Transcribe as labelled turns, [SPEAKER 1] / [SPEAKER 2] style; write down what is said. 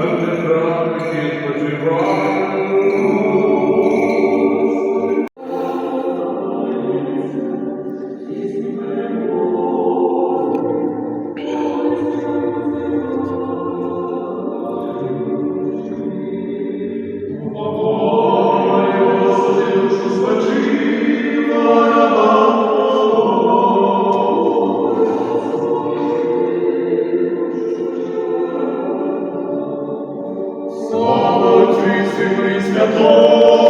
[SPEAKER 1] no tendrá Сину і Святому